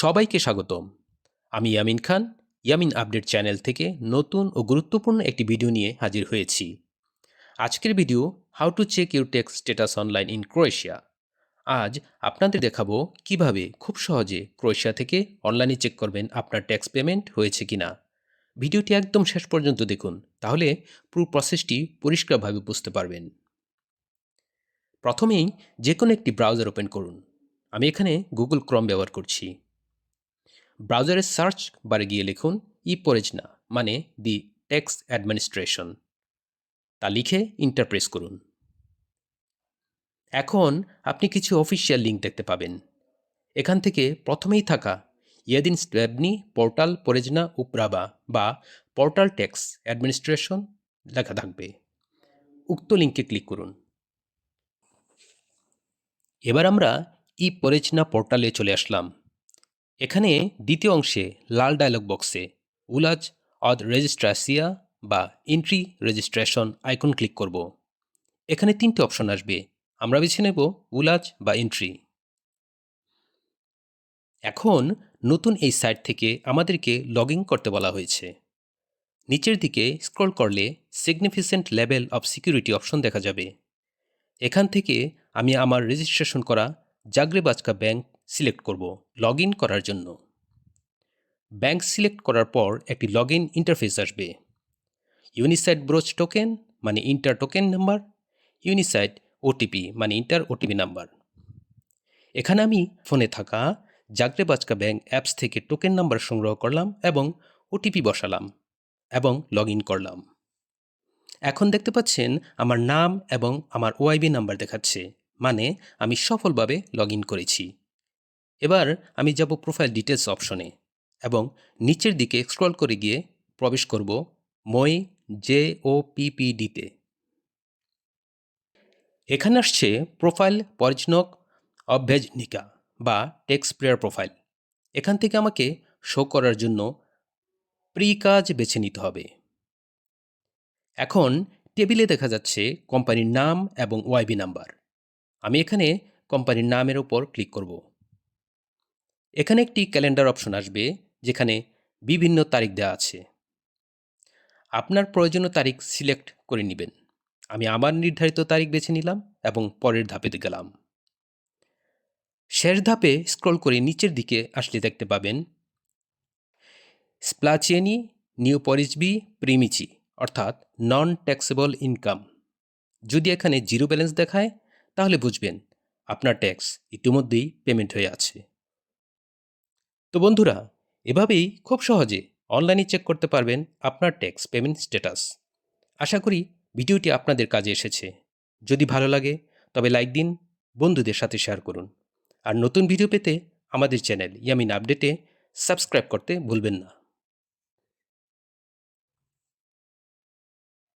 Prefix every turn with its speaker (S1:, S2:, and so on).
S1: সবাইকে স্বাগতম। আমি ইয়ামিন খান, ইয়ামিন আপডেট চ্যানেল থেকে নতুন ও গুরুত্বপূর্ণ একটি ভিডিও নিয়ে হাজির হয়েছি। আজকের video how to check your tax status online in Croatia. আজ আপনাদের দেখাবো কীভাবে খুব সহজে ক্রোয়েশিয়া থেকে অনলাইনে চেক করবেন আপনার ট্যাক্স পেমেন্ট হয়েছে কিনা। ভিডিওটি একদম শেষ পর্যন্ত দেখুন, তাহলে পুরো প্রসেসটি পরিষ্কারভাবে বুঝতে পারবেন। প্রথমেই যে কোনো একটি ব্রাউজার ওপেন করুন। আমি এখানে গুগল ক্রম ব্যবহার করছি। ব্রাউজারের সার্চ বারে গিয়ে লিখুন ই পরেজনা মানে দি ট্যাক্স অ্যাডমিনিস্ট্রেশন তা লিখে ইন্টারপ্রেস করুন। এখন আপনি কিছু অফিসিয়াল লিঙ্ক দেখতে পাবেন। এখান থেকে প্রথমেই থাকা ইয়েদিন স্ট্যাবনি পোর্টাল পরেজনা উপরাবা বা পোর্টাল ট্যাক্স অ্যাডমিনিস্ট্রেশন লেখা থাকবে। উক্ত লিঙ্কে ক্লিক করুন। এবার আমরা ই পরেজনা পোর্টালে চলে আসলাম। এখানে দ্বিতীয় অংশে লাল ডায়লগ বক্সে উলাজ, অদ রেজিস্ট্রাসিয়া বা এন্ট্রি রেজিস্ট্রেশন আইকন ক্লিক করব। এখানে তিনটে অপশন আসবে। আমরা বেছে নেব উলাজ বা এন্ট্রি এখন নতুন এই সাইট থেকে আমাদেরকে লগ করতে বলা হয়েছে। নিচের দিকে স্ক্রল করলে significant level of security option দেখা যাবে। এখান থেকে আমি আমার রেজিস্ট্রেশন করা জাগরেবাজকা ব্যাংক সিলেক্ট করব লগ করার জন্য। ব্যাংক সিলেক্ট করার পর একটি লগ ইন ইন্টারফেস আসবে। ইউনিসাইড ব্রোচ টোকেন মানে ইন্টার টোকেন নাম্বার, ইউনিসাইড ওটিপি মানে ইন্টার ওটিপি নাম্বার। এখানে আমি ফোনে থাকা জাগরেবাজকা ব্যাংক অ্যাপস থেকে টোকেন নাম্বার সংগ্রহ করলাম এবং ওটিপি বসালাম এবং লগ করলাম। এখন দেখতে পাচ্ছেন আমার নাম এবং আমার ওআইবি নাম্বার দেখাচ্ছে মানে আমি সফলভাবে লগ করেছি। এবার আমি যাব প্রোফাইল ডিটেলস অপশনে এবং নিচের দিকে স্ক্রল করে গিয়ে প্রবেশ করব মই জে ও পিপিডিতে এখানে আসছে প্রোফাইল পরিজনক অভ্যেজনিকা বা টেক্স প্রেয়ার প্রোফাইল এখান থেকে আমাকে শো করার জন্য প্রি কাজ বেছে নিতে হবে। এখন টেবিলে দেখা যাচ্ছে কোম্পানির নাম এবং ওয়াইবি নাম্বার আমি এখানে কোম্পানির নামের ওপর ক্লিক করব। এখানে একটি ক্যালেন্ডার অপশন আসবে, যেখানে বিভিন্ন তারিখ দেওয়া আছে। আপনার প্রয়োজনীয় তারিখ সিলেক্ট করে নেবেন। আমি আমার নির্ধারিত তারিখ বেছে নিলাম এবং পরের ধাপে গেলাম। শেষ ধাপে স্ক্রল করে নিচের দিকে আসলে দেখতে পাবেন, স্প্লাচিয়েনি নিউ পরিজবি প্রিমিচি, অর্থাৎ নন ট্যাক্সেবল ইনকাম যদি এখানে জিরো ব্যালেন্স দেখায়, তাহলে বুঝবেন আপনার ট্যাক্স ইতিমধ্যেই পেমেন্ট হয়ে আছে। তো বন্ধুরা, এভাবেই খুব সহজে অনলাইনে চেক করতে পারবেন আপনার ট্যাক্স পেমেন্ট স্ট্যাটাস আশা করি ভিডিওটি আপনাদের কাজে এসেছে। যদি ভালো লাগে, তবে লাইক দিন, বন্ধুদের সাথে শেয়ার করুন। আর নতুন ভিডিও পেতে আমাদের চ্যানেল ইয়ামিন আপডেটে সাবস্ক্রাইব করতে ভুলবেন না।